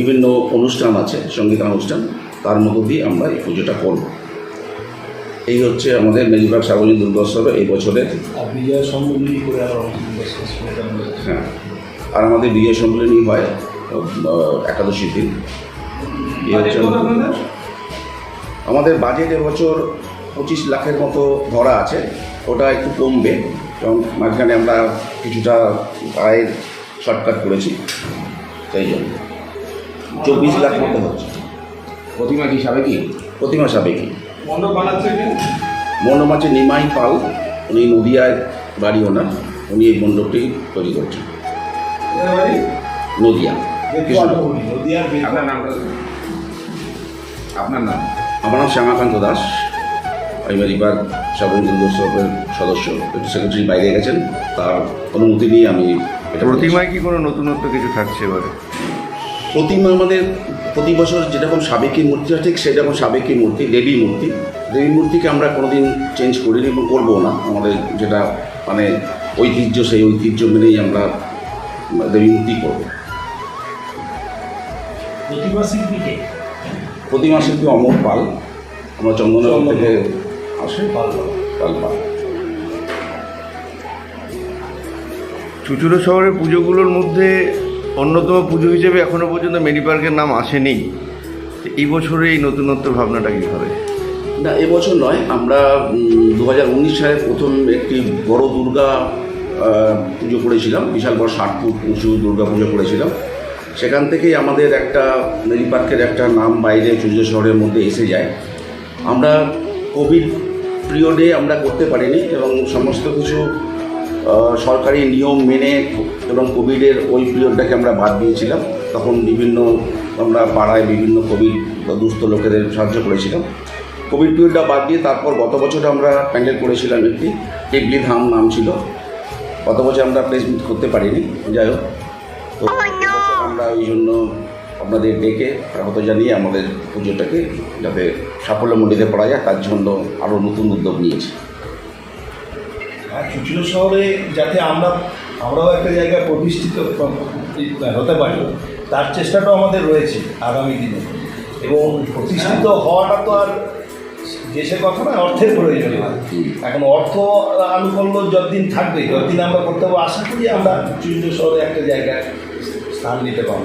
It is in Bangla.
বিভিন্ন অনুষ্ঠান আছে সঙ্গীতানুষ্ঠান তার মধ্য দিয়ে আমরা এই পুজোটা করব। এই হচ্ছে আমাদের মেজবাগ সার্বজনীন দুর্গোৎসবে এই বছরের। অনুষ্ঠান হ্যাঁ। আর আমাদের বিজয় সম্মেলনী হয় আহ, একাদশীর দিন। আমাদের বাজেট এবছর পঁচিশ লাখের মতো ধরা আছে ওটা একটু কমবে এবং মাঝখানে আমরা কিছুটা আয়ের শর্টকাট করেছি সেই জন্য। চব্বিশ লাখ মতো হচ্ছে। প্রতিমা কি সাবেকি? প্রতিমা সাবেকি। মণ্ডপ বানাচ্ছে মণ্ডপ আছে নিমাই পাল। উনি নদিয়ায় বাড়ি ওনার। উনি এই মণ্ডপটি তৈরি করছেন। নদিয়া আপনার নাম আমার নাম শ্যামাকান্ত দাস। আমি দুর্গোৎসবের সদস্য একটু সেক্রেটারি বাইরে গেছেন। তার অনুমতি নিয়ে আমি এটা। প্রতিমায় কি কোনো নতুনত্ব কিছু থাকছে এবারে? প্রতিমা আমাদের প্রতি বছর যেরকম সাবেকি মূর্তি হয় ঠিক সেরকম সাবেকি মূর্তি দেবী মূর্তি। দেবী মূর্তিকে আমরা কোনোদিন চেঞ্জ করিনি এবং করব না। আমাদের যেটা মানে ঐতিহ্য সেই ঐতিহ্য মেনেই আমরা দেবী মূর্তি করব। প্রতিমা শিল্পী অমর পাল। আমরা চন্দননগর থেকে আসে। ভালো পাল পাল। চুচুড়ো শহরের পুজোগুলোর মধ্যে অন্যতম পুজো হিসেবে এখনও পর্যন্ত মেরি পার্কের নাম আসেনি। এই বছরে এই নতুনত্ব ভাবনাটা কীভাবে না এবছর নয়, আমরা দু হাজার উনিশ সালে প্রথম একটি বড় দুর্গা পুজো করেছিলাম, বিশাল বড় ষাট ফুট উঁচু দুর্গা পুজো করেছিলাম। সেখান থেকেই আমাদের একটা মেরি পার্কের একটা নাম বাইরে চুজো শহরের মধ্যে এসে যায়। আমরা কোভিড পিরিয়ডে আমরা করতে পারিনি এবং সমস্ত কিছু সরকারি নিয়ম মেনে এবং কোভিডের ওই পিরিয়ডটাকে আমরা বাদ দিয়েছিলাম। তখন বিভিন্ন আমরা পাড়ায় বিভিন্ন কোভিড দুস্থ লোকেদের সাহায্য করেছিলাম। কোভিড পিরিয়ডটা বাদ দিয়ে তারপর গত বছর আমরা প্যান্ডেল করেছিলাম একটি টেবলি ধাম নাম ছিল। গত বছর আমরা প্লেসমেন্ট করতে পারিনি যাই হোক। তো আমরা ওই জন্য আপনাদের ডেকে স্বাগত জানিয়ে আমাদের পুজোটাকে যাতে সাফল্যমণ্ডিতে পড়া যায় তার জন্য আরও নতুন উদ্যোগ নিয়েছি। আর চুচুড়ো শহরে যাতে আমরা, আমরাও একটা জায়গায় প্রতিষ্ঠিত হতে পারি, তার চেষ্টাটাও আমাদের রয়েছে আগামী দিনে। এবং প্রতিষ্ঠিত হওয়াটা তো আর দেশের কথা না অর্থের প্রয়োজন হয়। এখন অর্থ আনুকূল্য যতদিন থাকবে, যতদিন আমরা করতে পারব, আশা করি আমরা চুচুড়ো শহরে একটা জায়গায় স্থান নিতে পারব।